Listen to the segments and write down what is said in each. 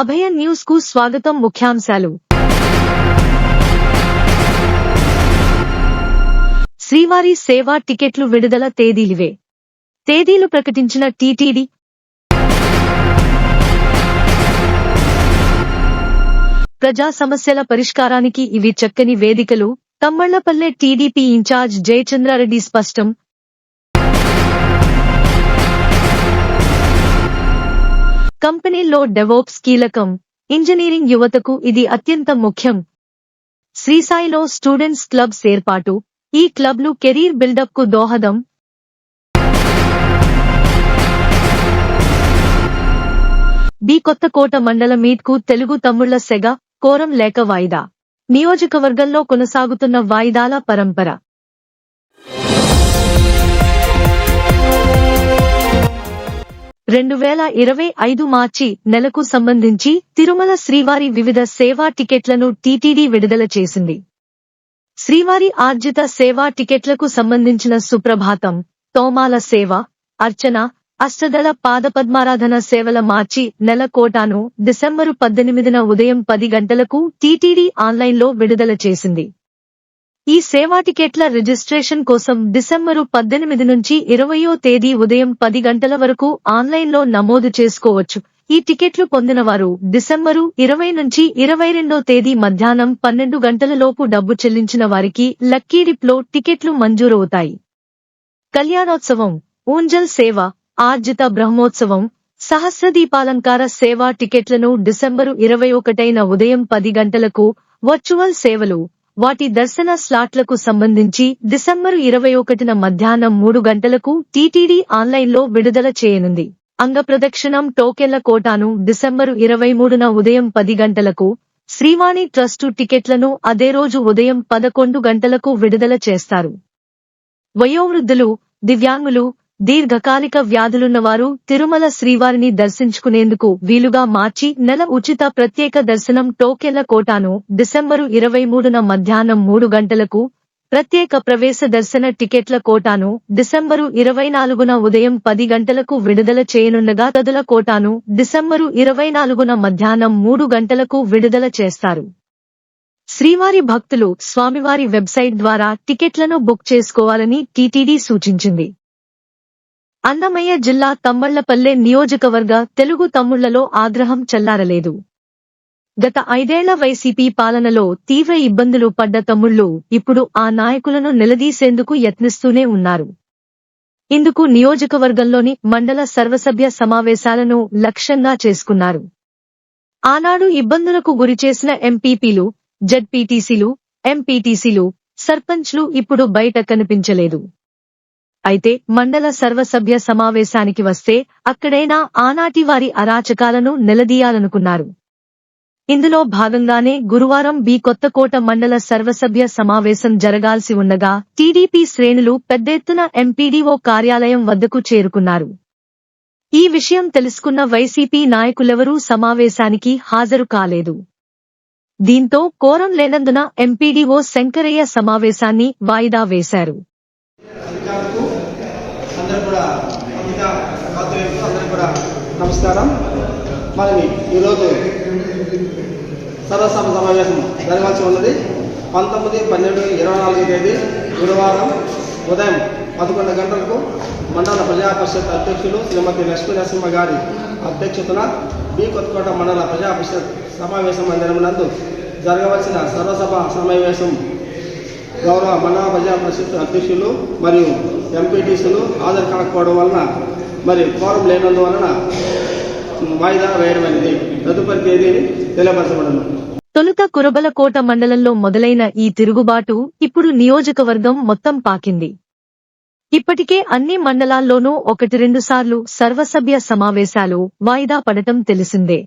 అభయ న్యూస్కు స్వాగతం ముఖ్యాంశాలు. శ్రీవారి సేవా టికెట్లు విడుదల తేదీలివే. తేదీలు ప్రకటించిన టీటీడీ. ప్రజా సమస్యల పరిష్కారానికి ఇవి చక్కని వేదికలు. తమ్మళ్ళపల్లె టీడీపీ ఇన్ఛార్జ్ జయచంద్రారెడ్డి స్పష్టం కంపెనీల్లో డెవోప్స్ కీలకం. ఇంజనీరింగ్ యువతకు ఇది అత్యంత ముఖ్యం. శ్రీసాయిలో స్టూడెంట్స్ క్లబ్స్ ఏర్పాటు. ఈ క్లబ్లు కెరీర్ బిల్డప్కు దోహదం. బి కొత్తకోట మండల మీట్కు తెలుగు తమ్ముళ్ళ సెగ కోరం లేక వాయిదా. నియోజకవర్గంలో కొనసాగుతున్న వాయిదాల పరంపర. రెండు వేల ఇరవై ఐదు మార్చి నెలకు సంబంధించి తిరుమల శ్రీవారి వివిధ సేవా టికెట్లను టీటీడీ విడుదల చేసింది. శ్రీవారి ఆర్జిత సేవా టికెట్లకు సంబంధించిన సుప్రభాతం తోమాల సేవ అర్చన అష్టదళ పాదపద్మారాధన సేవల మార్చి నెల కోటాను డిసెంబరు పద్దెనిమిదిన ఉదయం పది గంటలకు టీటీడీ ఆన్లైన్లో విడుదల చేసింది. ఈ సేవా టికెట్ల రిజిస్ట్రేషన్ కోసం డిసెంబరు పద్దెనిమిది నుంచి ఇరవయో తేదీ ఉదయం పది గంటల వరకు ఆన్లైన్లో నమోదు చేసుకోవచ్చు. ఈ టికెట్లు పొందినవారు డిసెంబరు ఇరవై నుంచి ఇరవై రెండో తేదీ మధ్యాహ్నం పన్నెండు గంటలలోపు డబ్బు చెల్లించిన వారికి లక్కీ డిప్లో టికెట్లు మంజూరవుతాయి. కళ్యాణోత్సవం ఊంజల్ సేవ ఆర్జిత బ్రహ్మోత్సవం సహస్రదీపాలంకార సేవా టికెట్లను డిసెంబరు ఇరవై ఒకటైన ఉదయం పది గంటలకు వర్చువల్ సేవలు వాటి దర్శన స్లాట్లకు సంబంధించి డిసెంబరు ఇరవై ఒకటిన మధ్యాహ్నం మూడు గంటలకు టీటీడీ ఆన్లైన్లో విడుదల చేయనుంది. అంగప్రదక్షిణం టోకెన్ల కోటాను డిసెంబరు ఇరవై మూడున ఉదయం పది గంటలకు శ్రీవాణి ట్రస్టు టికెట్లను అదే రోజు ఉదయం పదకొండు గంటలకు విడుదల చేస్తారు. వయోవృద్ధులు దివ్యాంగులు దీర్ఘకాలిక వ్యాధులున్నవారు తిరుమల శ్రీవారిని దర్శించుకునేందుకు వీలుగా మార్చి నెల ఉచిత ప్రత్యేక దర్శనం టోకెన్ల కోటాను డిసెంబరు ఇరవై మూడున మధ్యాహ్నం మూడు గంటలకు ప్రత్యేక ప్రవేశ దర్శన టికెట్ల కోటాను డిసెంబరు ఇరవై నాలుగున ఉదయం పది గంటలకు విడుదల చేయనుండగా తదుల కోటాను డిసెంబరు ఇరవై నాలుగున మధ్యాహ్నం మూడు గంటలకు విడుదల చేస్తారు. శ్రీవారి భక్తులు స్వామివారి వెబ్సైట్ ద్వారా టికెట్లను బుక్ చేసుకోవాలని టీటీడీ సూచించింది. అన్నమయ్య జిల్లా తమ్మళ్ళపల్లె నియోజకవర్గ తెలుగు తమ్ముళ్ళలో ఆగ్రహం చల్లారలేదు. గత ఐదేళ్ళ వైసీపీ పాలనలో తీవ్ర ఇబ్బందులు పడ్డ తమ్ముళ్ళు ఇప్పుడు ఆ నాయకులను నిలదీసేందుకు యత్నిస్తూనే ఉన్నారు. ఇందుకు నియోజకవర్గంలోని మండల సర్వసభ్య సమావేశాలను లక్ష్యంగా చేసుకున్నారు. ఆనాడు ఇబ్బందులకు గురిచేసిన ఎంపీపీలు జడ్పీటీసీలు ఎంపీటీసీలు సర్పంచ్లు ఇప్పుడు బయట కనిపించలేదు. అయితే మండల సర్వసభ్య సమావేశానికి వస్తే అక్కడైనా ఆనాటి వారి అరాచకాలను నిలదీయాలనుకున్నారు. ఇందులో భాగంగానే గురువారం బి కొత్తకోట మండల సర్వసభ్య సమావేశం జరగాల్సి ఉండగా టీడీపీ శ్రేణులు పెద్ద ఎత్తున ఎంపీడీఓ కార్యాలయం వద్దకు చేరుకున్నారు. ఈ విషయం తెలుసుకున్న వైసీపీ నాయకులెవరూ సమావేశానికి హాజరు కాలేదు. దీంతో కోరం లేనందున ఎంపీడీఓ శంకరయ్య సమావేశాన్ని వాయిదా వేశారు. అందరూ కూడా అందరూ కూడా నమస్కారం. మరి ఈరోజు సర్వసభ సమావేశం జరగాల్సి ఉన్నది. పంతొమ్మిది పన్నెండు ఇరవై నాలుగు తేదీ గురువారం ఉదయం పదకొండు గంటలకు మండల ప్రజా పరిషత్ అధ్యక్షులు శ్రీమతి లక్ష్మీ నరసింహ గారి అధ్యక్షతన బి కొత్తకోట మండల ప్రజా పరిషత్ సమావేశ మందిరం నందు జరగవలసిన సర్వసభ సమావేశం గౌరవ మండల ప్రజా పరిషత్ అధ్యక్షులు మరియు ఎంపీటీసీలు హాజరు కాకపోవడం వలన మరి ఫోరం లేనందువలన వాయిదా వేయడం తదుపరి తేదీని తెలియపరచబడను తొలుత కురబలకోట మండలంలో మొదలైన ఈ తిరుగుబాటు ఇప్పుడు నియోజకవర్గం మొత్తం పాకింది. ఇప్పటికే అన్ని మండలాల్లోనూ ఒకటి రెండు సార్లు సర్వసభ్య సమావేశాలు వాయిదా పడటం తెలిసిందే.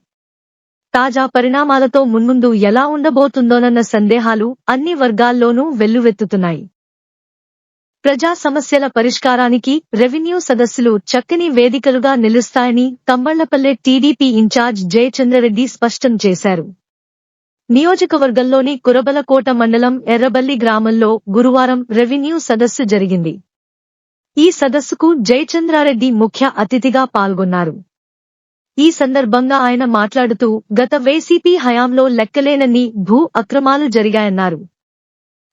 తాజా పరిణామాలతో మున్ముందు ఎలా ఉండబోతుందోనన్న సందేహాలు అన్ని వర్గాల్లోనూ వెల్లువెత్తుతున్నాయి. ప్రజా సమస్యల పరిష్కారానికి రెవెన్యూ సదస్సులు చక్కని వేదికలుగా నిలుస్తాయని కంబళ్ళపల్లె టీడీపీ ఇన్ఛార్జ్ జయచంద్రరెడ్డి స్పష్టం చేశారు. నియోజకవర్గంలోని కురబలకోట మండలం ఎర్రబల్లి గ్రామంలో గురువారం రెవెన్యూ సదస్సు జరిగింది. ఈ సదస్సుకు జయచంద్రారెడ్డి ముఖ్య అతిథిగా పాల్గొన్నారు. ఈ సందర్భంగా ఆయన మాట్లాడుతూ గత వైసీపీ హయాంలో లెక్కలేనన్ని భూ అక్రమాలు జరిగాయన్నారు.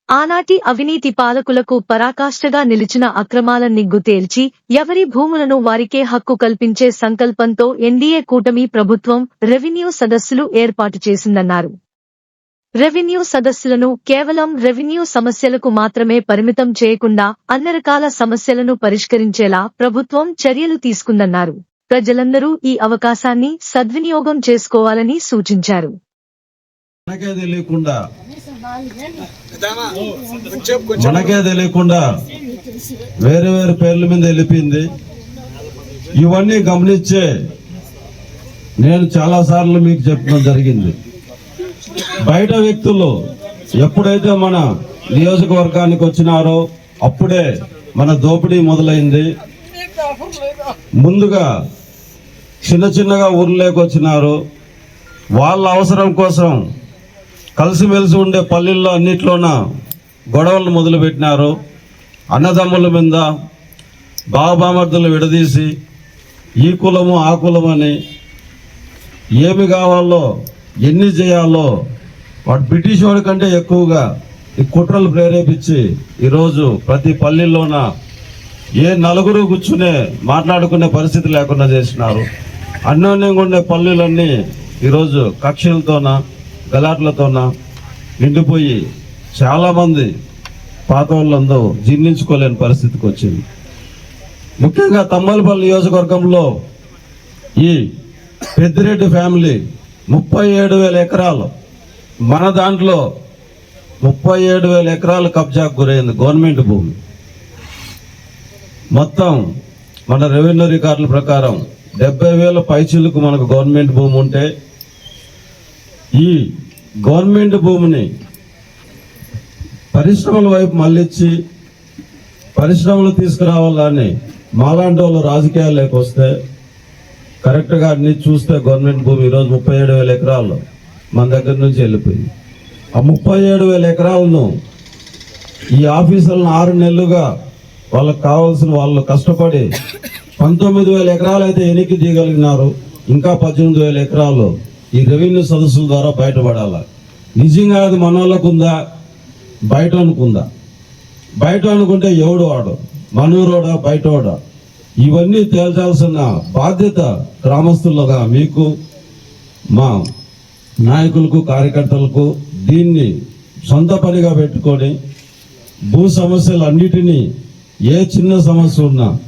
ఆనాటి అవినీతి పాలకులకు పరాకాష్ఠగా నిలిచిన అక్రమాల నిగ్గు తేల్చి ఎవరి భూములను వారికే హక్కు కల్పించే సంకల్పంతో ఎన్డీఏ కూటమి ప్రభుత్వం రెవెన్యూ సదస్సులు ఏర్పాటు చేసిందన్నారు. రెవెన్యూ సదస్సులను కేవలం రెవెన్యూ సమస్యలకు మాత్రమే పరిమితం చేయకుండా అన్ని రకాల సమస్యలను పరిష్కరించేలా ప్రభుత్వం చర్యలు తీసుకుందన్నారు. ప్రజలందరూ ఈ అవకాశాన్ని సద్వినియోగం చేసుకోవాలని సూచించారు. తెలియకుండా మనకే తెలియకుండా వేరే వేరే పేర్ల మీద వెళ్ళిపోయింది. ఇవన్నీ గమనించే నేను చాలా సార్లు మీకు చెప్పడం జరిగింది. బయట వ్యక్తులు ఎప్పుడైతే మన నియోజకవర్గానికి వచ్చినారో అప్పుడే మన దోపిడీ మొదలైంది. ముందుగా చిన్న చిన్నగా ఊర్లోకి వచ్చినారు. వాళ్ళ అవసరం కోసం కలిసిమెలిసి ఉండే పల్లెల్లో అన్నిట్లోన గొడవలు మొదలుపెట్టినారు. అన్నదమ్ముల మీద బాబామర్దులు విడదీసి ఈ కులము ఆ కులం అని ఏమి కావాలో ఎన్ని చేయాలో వాడు బ్రిటిష్ వాడి కంటే ఎక్కువగా ఈ కుట్రలు ప్రేరేపించి ఈరోజు ప్రతి పల్లెల్లోన ఏ నలుగురు కూర్చునే మాట్లాడుకునే పరిస్థితి లేకుండా చేసినారు. అన్యోన్యంగా ఉండే పల్లెలన్నీ ఈరోజు కక్షలతోన గలాట్లతోన నిండిపోయి చాలామంది పాత వాళ్ళందరూ జీర్ణించుకోలేని పరిస్థితికి వచ్చింది. ముఖ్యంగా తమ్మలపల్లి నియోజకవర్గంలో ఈ పెద్దిరెడ్డి ఫ్యామిలీ ముప్పై ఏడు వేల ఎకరాలు మన దాంట్లో ముప్పై ఏడు వేల ఎకరాలు కబ్జాకు గురైంది గవర్నమెంట్ భూమి. మొత్తం మన రెవెన్యూ రికార్డుల ప్రకారం డెబ్బై వేల పైచీలకు మనకు గవర్నమెంట్ భూమి ఉంటే ఈ గవర్నమెంట్ భూమిని పరిశ్రమల వైపు మళ్ళించి పరిశ్రమలు తీసుకురావాలని మాలాంటి వాళ్ళు రాజకీయాల్లోకి వస్తే కరెక్ట్గా అన్ని చూస్తే గవర్నమెంట్ భూమి ఈరోజు ముప్పై ఏడు వేల ఎకరాలు మన దగ్గర నుంచి వెళ్ళిపోయింది. ఆ ముప్పై ఏడు వేల ఎకరాలను ఈ ఆఫీసులను ఆరు నెలలుగా వాళ్ళకి కావాల్సిన వాళ్ళు కష్టపడి పంతొమ్మిది వేల ఎకరాలు అయితే ఎనికి తీయగలిగినారు ఇంకా పద్దెనిమిది వేల ఎకరాలు ఈ రెవెన్యూ సదస్సుల ద్వారా బయటపడాలా? నిజంగా అది మనోళ్ళకు ఉందా బయట అనుకుందా? బయట అనుకుంటే ఎవడు వాడు? మనూరోడా బయటవాడా ఇవన్నీ తేల్చాల్సిన బాధ్యత గ్రామస్తులుగా మీకు మా నాయకులకు కార్యకర్తలకు దీన్ని సొంత పనిగా పెట్టుకొని భూ సమస్యలు అన్నిటినీ ఏ చిన్న సమస్య ఉన్నా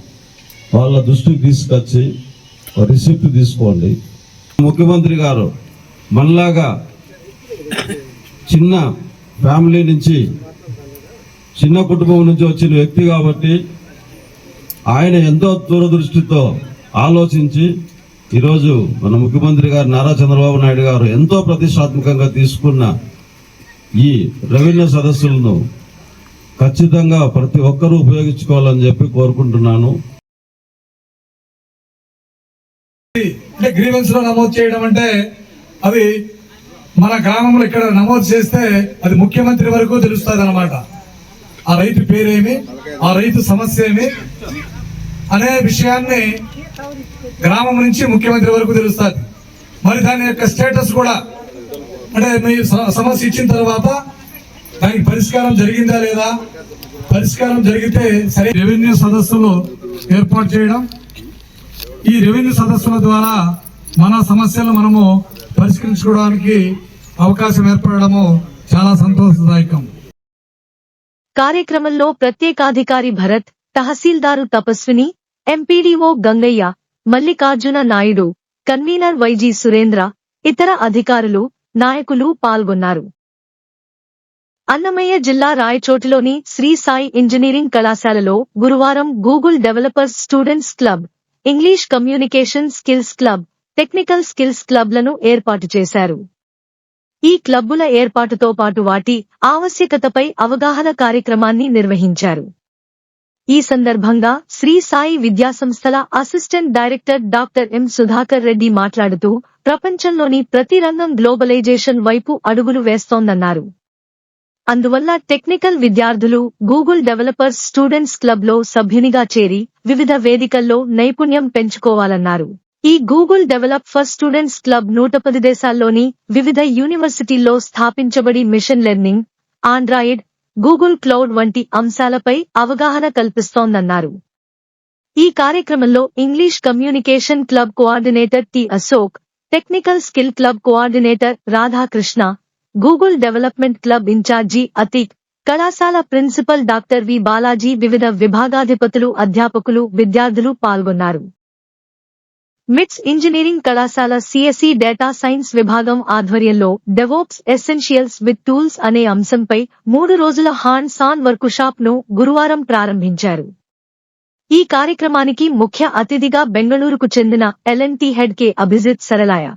వాళ్ళ దృష్టికి తీసుకొచ్చి రిసిప్ట్ తీసుకోండి. ముఖ్యమంత్రి గారు మనలాగా చిన్న ఫ్యామిలీ నుంచి చిన్న కుటుంబం నుంచి వచ్చిన వ్యక్తి కాబట్టి ఆయన ఎంతో దూరదృష్టితో ఆలోచించి ఈరోజు మన ముఖ్యమంత్రి గారు నారా చంద్రబాబు నాయుడు గారు ఎంతో ప్రతిష్టాత్మకంగా తీసుకున్న ఈ రెవెన్యూ సదస్సులను ఖచ్చితంగా ప్రతి ఒక్కరూ ఉపయోగించుకోవాలని చెప్పి కోరుకుంటున్నాను. అంటే గ్రీవెన్స్లో నమోదు చేయడం అంటే అవి మన గ్రామంలో ఇక్కడ నమోదు చేస్తే అది ముఖ్యమంత్రి వరకు తెలుస్తుంది అనమాట ఆ రైతు పేరేమి ఆ రైతు సమస్య ఏమి అనే విషయాన్ని గ్రామం నుంచి ముఖ్యమంత్రి వరకు తెలుస్తుంది. మరి దాని యొక్క స్టేటస్ కూడా అంటే మీ సమస్య ఇచ్చిన తర్వాత దానికి పరిష్కారం జరిగిందా లేదా? పరిష్కారం జరిగితే సరే. రెవెన్యూ సదస్సులు ఏర్పాటు చేయడం ఈ రెవెన్యూ సదస్సుల ద్వారా మన సమస్యలు మనము పరిష్కరించుకోవడానికి అవకాశం ఏర్పడము చాలా సంతోషదాయకం. కార్యక్రమంలో ప్రత్యేకాధికారి Bharat tahsildar Tapaswini MPDO Gangaiah Mallikarjuna Naidu convenor YG Surendra ఇతర అధికారులు నాయకులు పాల్గొన్నారు. అన్నమయ్య జిల్లా రాయచోటిలోని శ్రీ సాయి ఇంజనీరింగ్ కళాశాలలో గురువారం Google developers students club English communication skills club technical skills క్లబ్లను ఏర్పాటు చేశారు. ఈ క్లబ్బుల ఏర్పాటుతో పాటు వాటి ఆవశ్యకతపై అవగాహన కార్యక్రమాన్ని నిర్వహించారు. ఈ సందర్భంగా శ్రీ సాయి విద్యాసంస్థల assistant director doctor M Sudhakar Reddy మాట్లాడుతూ ప్రపంచంలోని ప్రతి రంగం గ్లోబలైజేషన్ వైపు అడుగులు వేస్తోందన్నారు. అందువల్ల టెక్నికల్ విద్యార్థులు గూగుల్ డెవలపర్స్ స్టూడెంట్స్ క్లబ్లో సభ్యునిగా చేరి వివిధ వేదికల్లో నైపుణ్యం పెంచుకోవాలన్నారు. ఈ Google develop for students club నూట పది దేశాల్లోని వివిధ యూనివర్సిటీల్లో స్థాపించబడి machine learning Android Google cloud వంటి అంశాలపై అవగాహన కల్పిస్తోందన్నారు. ఈ కార్యక్రమంలో English communication club coordinator T Ashok technical skill club coordinator Radhakrishna Google development club incharge Atiq కళాశాల ప్రిన్సిపల్ డాక్టర్ వి. బాలాజీ వివిధ విభాగాధిపతులు అధ్యాపకులు విద్యార్థులు పాల్గొన్నారు. మిట్స్ ఇంజనీరింగ్ కళాశాల సిఎస్ఈ డేటా సైన్స్ విభాగం ఆధ్వర్యంలో డెవోప్స్ ఎసెన్షియల్స్ విత్ టూల్స్ అనే అంశంపై మూడు రోజుల హాండ్ సాన్ వర్కుషాప్ను గురువారం ప్రారంభించారు. ఈ కార్యక్రమానికి ముఖ్య అతిథిగా బెంగళూరుకు చెందిన LNT head K. Abhijit Saralaya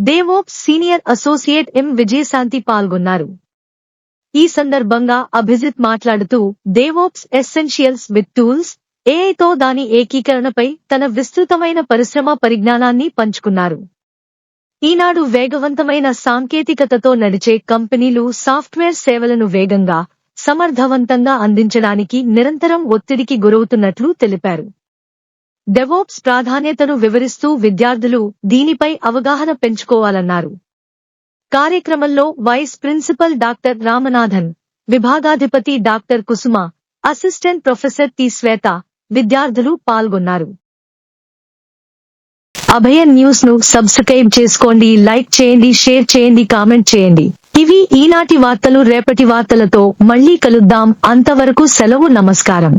DevOps senior associate M. Vijayashanti పాల్గొన్నారు. ఈ సందర్భంగా అభిజిత్ మాట్లాడుతూ దేవోప్స్ ఎస్సెన్షియల్స్ విత్ టూల్స్ ఏఐతో దాని ఏకీకరణపై తన విస్తృతమైన పరిశ్రమ పరిజ్ఞానాన్ని పంచుకున్నారు. ఈనాడు వేగవంతమైన సాంకేతికతతో నడిచే కంపెనీలు సాఫ్ట్వేర్ సేవలను వేగంగా సమర్థవంతంగా అందించడానికి నిరంతరం ఒత్తిడికి గురవుతున్నట్లు తెలిపారు. డెవోప్స్ ప్రాధాన్యతను వివరిస్తూ విద్యార్థులు దీనిపై అవగాహన పెంచుకోవాలన్నారు. కార్యక్రమంలో vice principal doctor Ramanathan విభాగాధిపతి doctor Kusuma assistant professor T Shweta విద్యార్థులు పాల్గొన్నారు. అభయ న్యూస్ను సబ్స్క్రైబ్ చేసుకోండి లైక్ చేయండి షేర్ చేయండి కామెంట్ చేయండి. ఇవి ఈనాటి వార్తలు రేపటి వార్తలతో మళ్ళీ కలుద్దాం. అంతవరకు సెలవు నమస్కారం.